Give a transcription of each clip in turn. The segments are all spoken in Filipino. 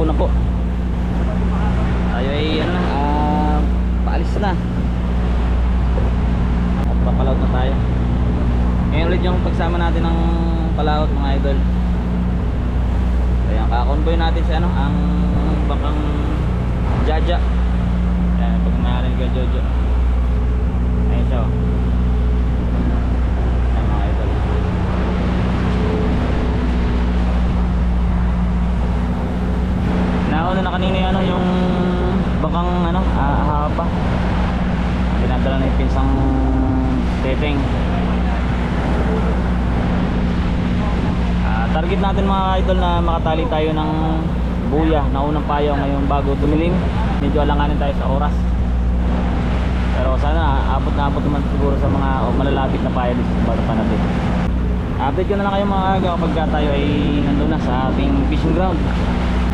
hapon na po. Tayo ay ano na, ah, paalis na. At na tayo. Ngayon ulit yung pagsama natin ng palaot mga idol. Ayan, kakonvoy natin si ano, ang bakang Jaja. Ayan, pag naarin ka Jojo. Ayan siya oh. Ayan mga idol. Nauna na kanina yung ano, yung bakang ano, ah, hapa. Pinadala na yung pinsang teteng. Ah, target natin mga idol na makatali tayo ng buya na unang payaw ngayon bago tumilim. Medyo alanganin tayo sa oras. Pero sana abot na abot naman siguro sa mga o, malalapit na payaw dito bata pa natin. Update ko na lang kayo mga kapag ka tayo ay nandun na sa ating fishing ground.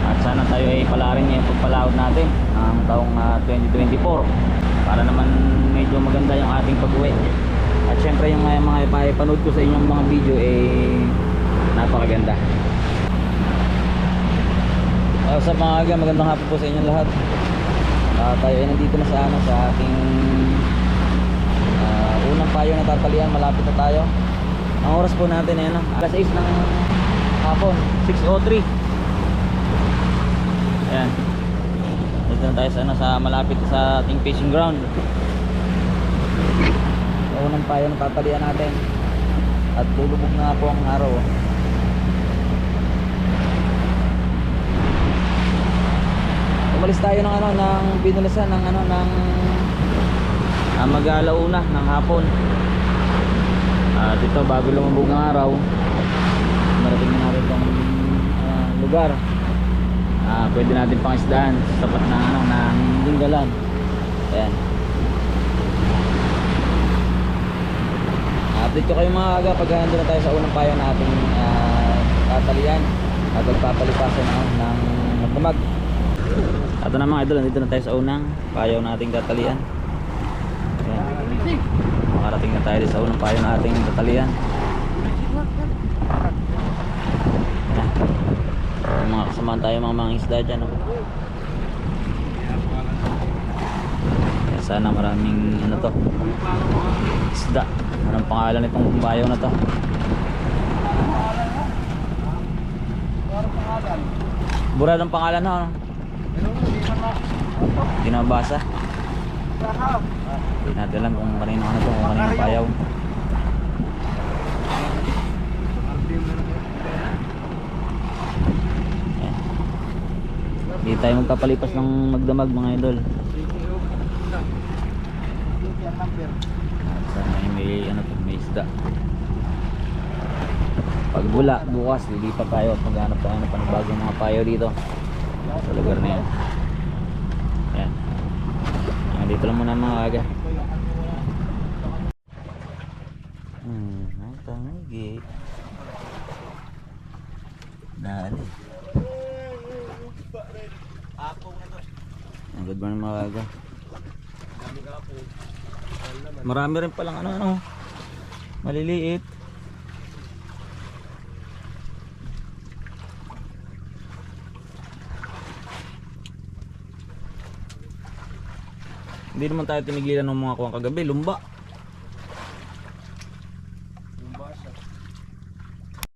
At sana tayo ay palarin yung pagpalaot natin ang taong ah, 2024 para naman medyo maganda yung ating pag-uwi. At syempre yung mga, mga ipapanood ko sa inyong mga video eh napakaganda. Uh, sa mga aga, magandang hapon po sa inyong lahat. Ah, tayo ay nandito na sa ano sa ating ah, unang payo na tatalian, malapit na tayo. Ang oras po natin ay ano, alas 6 ng hapon, 6:03. Ayan. Dito tayo sa, ano, sa malapit sa ating fishing ground. Ang unang payo na tatalian natin. At lulubog na po ang araw. Umalis tayo ng ano ng binulasan ng ano ng uh, mag-alauna ng hapon. At ito bago lumubog ng araw, marating na natin itong ah, lugar. Ah, pwede natin pang isdaan sa tapat ng ano ng dinggalan. Ayan. Update ko kayo mga aga pag nandun na tayo sa unang payo na ating uh, tatalian at magpapalipasan ng, ng magdamag. Ito na mga idol, nandito na tayo sa unang payaw nating tatalian. Ayan. Makarating na tayo sa unang payaw nating tatalian. Ayan. Kasamaan tayo mga mga isda dyan. Oh. Ayan, sana maraming ano to isda. Anong pangalan nitong bayaw na to? Burad ang pangalan no? ano? Hindi na mabasa. Hindi natin alam kung kanino ano to, kung kanino payaw. Ayan. Hindi tayo magpapalipas ng magdamag mga idol. Sana ay may ano to, may isda. Pag bula, bukas lilipat tayo at maghanap tayo ng panibagong mga payo dito sa lugar na yan. Ayan. Ayan, dito lang muna mga aga. Hmm, ang tangigi. Dali. Ayan, Good morning mga aga. Marami rin palang ano ano. Maliliit. Hindi naman tayo tinigilan ng mga kuwang kagabi, lumba.